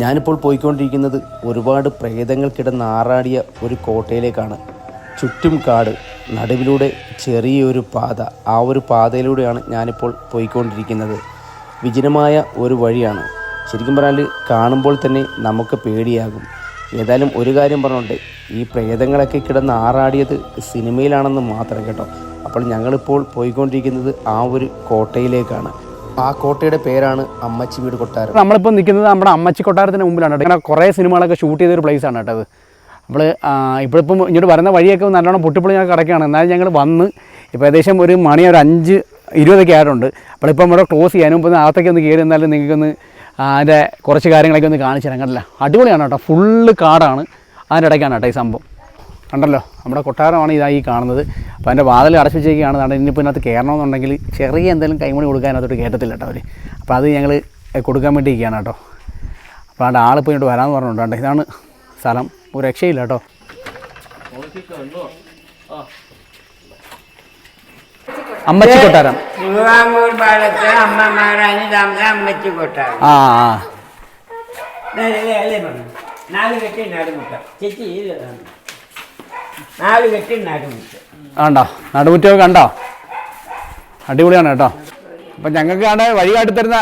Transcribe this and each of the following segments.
ഞാനിപ്പോൾ പോയിക്കൊണ്ടിരിക്കുന്നത് ഒരുപാട് പ്രേതങ്ങൾ കിടന്ന് ആറാടിയ ഒരു കോട്ടയിലേക്കാണ്. ചുറ്റും കാട് നടുവിലൂടെ ചെറിയൊരു പാത. ആ ഒരു പാതയിലൂടെയാണ് ഞാനിപ്പോൾ പോയിക്കൊണ്ടിരിക്കുന്നത്. വിജനമായ ഒരു വഴിയാണ്. ശരിക്കും പറഞ്ഞാൽ കാണുമ്പോൾ തന്നെ നമുക്ക് പേടിയാകും. ഏതായാലും ഒരു കാര്യം പറഞ്ഞോട്ടെ. ഈ പ്രേതങ്ങളൊക്കെ കിടന്ന് ആറാടിയത് സിനിമയിലാണെന്ന് മാത്രം കേട്ടോ. അപ്പോൾ ഞങ്ങളിപ്പോൾ പോയിക്കൊണ്ടിരിക്കുന്നത് ആ ഒരു കോട്ടയിലേക്കാണ്. ആ കോട്ടയുടെ പേരാണ് അമ്മച്ചി വീട് കൊട്ടാരം. നമ്മളിപ്പോൾ നിൽക്കുന്നത് നമ്മുടെ അമ്മച്ചി കൊട്ടാരത്തിന് മുമ്പിലാണ് കേട്ടോ. ഇങ്ങനെ കുറേ സിനിമകളൊക്കെ ഷൂട്ട് ചെയ്തൊരു ആണ് കേട്ടോ അത്. നമ്മൾ ഇപ്പോഴിപ്പം ഇങ്ങോട്ട് വരുന്ന വഴിയൊക്കെ നല്ലോണം പൊട്ടിപ്പൊളി ഞങ്ങൾ കിടക്കുകയാണ്. എന്നാലും ഞങ്ങൾ വന്ന് ഇപ്പോൾ ഏകദേശം ഒരു മണി ഒരു അഞ്ച് ഇരുപതൊക്കെ ആയിട്ടുണ്ട്. അപ്പോൾ ഇപ്പം ഇവിടെ ക്ലോസ് ചെയ്യാനും ഇപ്പം അകത്തേക്ക് ഒന്ന് കയറി എന്നാലും നിങ്ങൾക്കൊന്ന് അതിന്റെ കുറച്ച് കാര്യങ്ങളൊക്കെ ഒന്ന് കാണിച്ചു തരാം കണ്ടില്ല അടിപൊളിയാണ് കേട്ടോ. ഫുള്ള് കാടാണ്. അതിന്റെ ഇടയ്ക്കാണ് കേട്ടോ ഈ സംഭവം. കണ്ടല്ലോ? നമ്മുടെ കൊട്ടാരമാണ് ഇതായി കാണുന്നത്. അപ്പോൾ അതിന്റെ വാതിൽ അടച്ചു വെച്ചേക്കാണ് കാരണം ഇനിയിപ്പോൾ ഇതിനകത്ത് കയറണമെന്നുണ്ടെങ്കിൽ ചെറിയ എന്തെങ്കിലും കൈമണി കൊടുക്കാൻ അതോട്ട് കയറ്റത്തില്ല കേട്ടോ അവർ അപ്പോൾ അത് ഞങ്ങൾ കൊടുക്കാൻ വേണ്ടി ഇരിക്കുകയാണ് കേട്ടോ അപ്പോൾ അവിടെ ആളിപ്പോൾ ഇങ്ങോട്ട് വരാമെന്ന് പറഞ്ഞിട്ടുണ്ട്. ഇതാണ് സ്ഥലം. ഒരു രക്ഷയില്ല കേട്ടോ. അമ്മച്ചി കൊട്ടാരം. തിരുവാങ്കൂർ പാടത്ത് അമ്മമാരാണ് താമസം അമ്മച്ചി കൊട്ടാരം. ആ ആ. നാല് കെട്ടി നടുമുട്ട ചേച്ചി. നാല് കെട്ടി നടുമുട്ട കണ്ടോ നടുമുറ്റമൊക്കെ കണ്ടോ? അടിപൊളിയാണ് കേട്ടോ. അപ്പം ഞങ്ങൾക്ക് ആണ് വഴി കാട്ടി തരുന്ന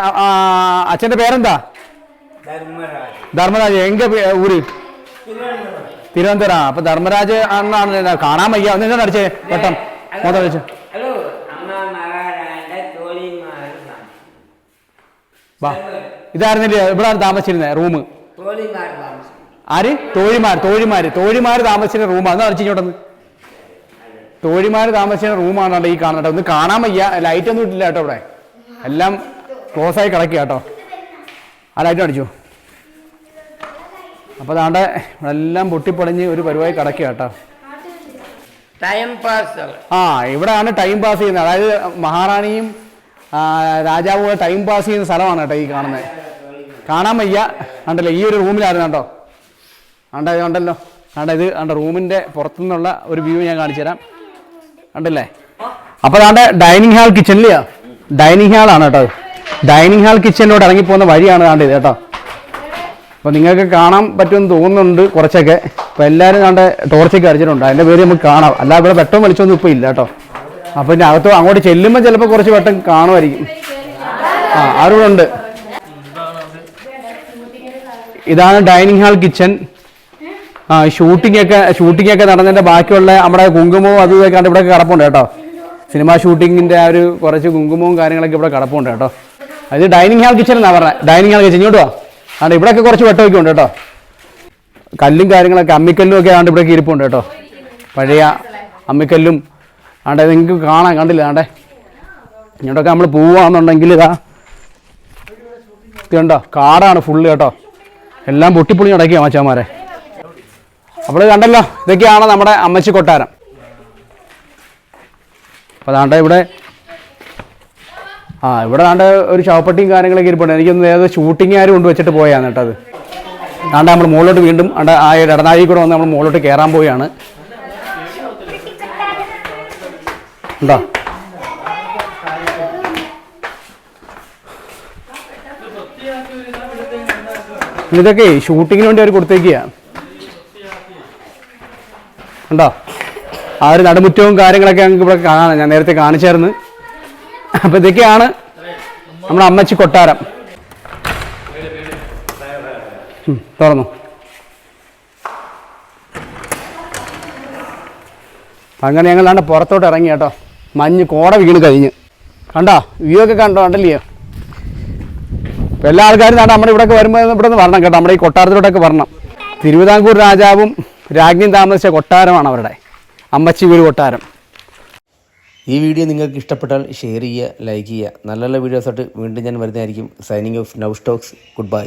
അച്ഛന്റെ പേരെന്താ? ധർമ്മരാജ്. എങ്ക ഊര്? തിരുവനന്തപുരം. അപ്പൊ ധർമ്മരാജ് അണ്ണാണ് കാണാൻ വയ്യ. ഒന്ന് എന്താ അടിച്ചേ? പെട്ടെന്ന് മൊത്തം വാ. ഇതായിരുന്നില്ലേ? ഇവിടെ താമസിച്ചിരുന്നേ റൂം ആര്? തോഴിമാർ തോഴിമാർ തോഴിമാർ താമസിച്ചിരുന്ന റൂമാണ് എന്ന് അടിച്ചു തോഴിമാർ താമസിച്ച റൂമാണ് റൂമാണ് ഈ കാണുന്നത് ഒന്ന് കാണാൻ വയ്യ. ലൈറ്റ് ഒന്നും ഇട്ടില്ല കേട്ടോ ഇവിടെ. എല്ലാം ക്ലോസ് ആയി കിടക്കുക കേട്ടോ. ആ ലൈറ്റ് അടിച്ചു. അപ്പോൾ അതാണ്ട് എല്ലാം പൊട്ടിപ്പൊളിഞ്ഞ് ഒരു പരിപാടി കിടക്കുക കേട്ടോ. ടൈം പാസ് ആ ഇവിടെയാണ് ടൈം പാസ് ചെയ്യുന്നത്. അതായത് മഹാറാണിയും രാജാവും ടൈം പാസ് ചെയ്യുന്ന സ്ഥലമാണ് കേട്ടോ ഈ കാണുന്നത്. കാണാൻ വയ്യ. ഉണ്ടല്ലോ ഈ ഒരു റൂമിലായിരുന്നു കേട്ടോ. കണ്ട ഇത് ഉണ്ടല്ലോ കണ്ട ഇത് അണ്ട റൂമിന്റെ പുറത്തുനിന്നുള്ള ഒരു വ്യൂ ഞാൻ കാണിച്ചു തരാം. കണ്ടില്ലേ? അപ്പോൾ അതാണ്ട് ഡൈനിങ് ഹാൾ കിച്ചണിലെയാ ഡൈനിങ് ആണ് കേട്ടോ ഡൈനിങ് ഹാൾ കിച്ചണിലോട്ട് ഇറങ്ങിപ്പോകുന്ന വഴിയാണ് ആണ്ട് ഇത് കേട്ടോ. അപ്പോൾ നിങ്ങൾക്ക് കാണാൻ പറ്റുമെന്ന് തോന്നുന്നുണ്ട് കുറച്ചൊക്കെ. അപ്പോൾ എല്ലാവരും കണ്ട് ടോർച്ചൊക്കെ അടിച്ചിട്ടുണ്ട്. അതിന്റെ പേര് നമുക്ക് കാണാം. അല്ല ഇവിടെ വെട്ടം വലിച്ചൊന്നും ഇപ്പോൾ ഇല്ല കേട്ടോ. അപ്പോൾ പിന്നെ അകത്ത് അങ്ങോട്ട് ചെല്ലുമ്പോൾ ചിലപ്പോൾ കുറച്ച് വെട്ടം കാണുമായിരിക്കും. ആ ആരും ഉണ്ട് ഇതാണ് ഡൈനിങ് ഹാൾ കിച്ചൺ. ഷൂട്ടിംഗ് ഒക്കെ ഷൂട്ടിംഗ് ഒക്കെ നടന്നതിന്റെ ബാക്കിയുള്ള നമ്മുടെ കുങ്കുമവും അതും ഇതൊക്കെ ഇവിടെ കിടപ്പുണ്ട് കേട്ടോ. സിനിമ ഷൂട്ടിങ്ങിന്റെ ആ ഒരു കുറച്ച് കുങ്കുമവും കാര്യങ്ങളൊക്കെ ഇവിടെ കിടപ്പുണ്ട് കേട്ടോ. അത് ഡൈനിങ് ഹാൾ കിച്ചൺ എന്നാ പറഞ്ഞത് ഡൈനിങ് ഹാൾ കിച്ചൺ ഇങ്ങോട്ടോ ആണ് ഇവിടെയൊക്കെ കുറച്ച് വെട്ടമൊക്കെ ഉണ്ട് കേട്ടോ. കല്ലും കാര്യങ്ങളൊക്കെ അമ്മിക്കല്ലും ഒക്കെ ആണ്ട് ഇവിടെ ഇരിപ്പുണ്ട് കേട്ടോ. പഴയ അമ്മിക്കല്ലും ആണ്ടെ നിങ്ങൾക്ക് കാണാൻ കണ്ടില്ല ആണ്ടെ? ഇങ്ങോട്ടൊക്കെ നമ്മൾ പോവാന്നുണ്ടെങ്കിൽ ഇതാ. കണ്ടോ? കാടാണ് ഫുള്ള് കേട്ടോ. എല്ലാം പൊട്ടിപ്പൊളി അടക്കിയ മച്ചാമാരെ അപ്പോൾ കണ്ടല്ലോ ഇതൊക്കെയാണ് നമ്മുടെ അമ്മച്ചി കൊട്ടാരം. അപ്പോൾ അതാണ്ട് ഇവിടെ ആ ഇവിടെ ആണ്ട് ഒരു ശവപ്പെട്ടിയും കാര്യങ്ങളൊക്കെ ഇരിപ്പുണ്ട്. എനിക്കൊന്ന് ഏത് ഷൂട്ടിംഗ് ആരും കൊണ്ട് വെച്ചിട്ട് പോയാണ് കേട്ടോ അത്. നമ്മൾ മുകളിലോട്ട് വീണ്ടും അണ്ട ആ ഇടനാഴി കൂടെ വന്ന് നമ്മൾ മുകളിലോട്ട് കയറാൻ പോവുകയാണ്. ഉണ്ടോ? ഇതൊക്കെ ഷൂട്ടിങ്ങിന് വേണ്ടി അവർ കൊടുത്തേക്കുക ഉണ്ടോ ആ ഒരു നടുമുറ്റവും കാര്യങ്ങളൊക്കെ ഞങ്ങൾക്ക് ഇവിടെ കാണാൻ ഞാൻ നേരത്തെ കാണിച്ചായിരുന്നു. അപ്പോൾ ഇതൊക്കെയാണ് നമ്മുടെ അമ്മച്ചി കൊട്ടാരം. തുറന്നു. അങ്ങനെ ഞങ്ങളാണ് പുറത്തോട്ട് ഇറങ്ങി കേട്ടോ. മഞ്ഞ് കോട വീണ് കഴിഞ്ഞ്. കണ്ടോ? വ്യൂ ഒക്കെ കണ്ടോ? കണ്ടല്ലയോ? എല്ലാ ആൾക്കാരും നമ്മുടെ ഇവിടെയൊക്കെ വരുമ്പോൾ ഇവിടെ നിന്ന് വരണം കേട്ടോ. നമ്മുടെ ഈ കൊട്ടാരത്തിലോട്ടൊക്കെ വരണം. തിരുവിതാംകൂർ രാജാവും രാജ്ഞിയും താമസിച്ച കൊട്ടാരമാണ് അവരുടെ. അമ്മച്ചി വീട് കൊട്ടാരം. ഈ വീഡിയോ നിങ്ങൾക്ക് ഇഷ്ടപ്പെട്ടാൽ ഷെയർ ചെയ്യുക ലൈക്ക് ചെയ്യുക. നല്ല നല്ല വീഡിയോസായിട്ട് വീണ്ടും ഞാൻ വരുന്നതായിരിക്കും. Signing off now stocks goodbye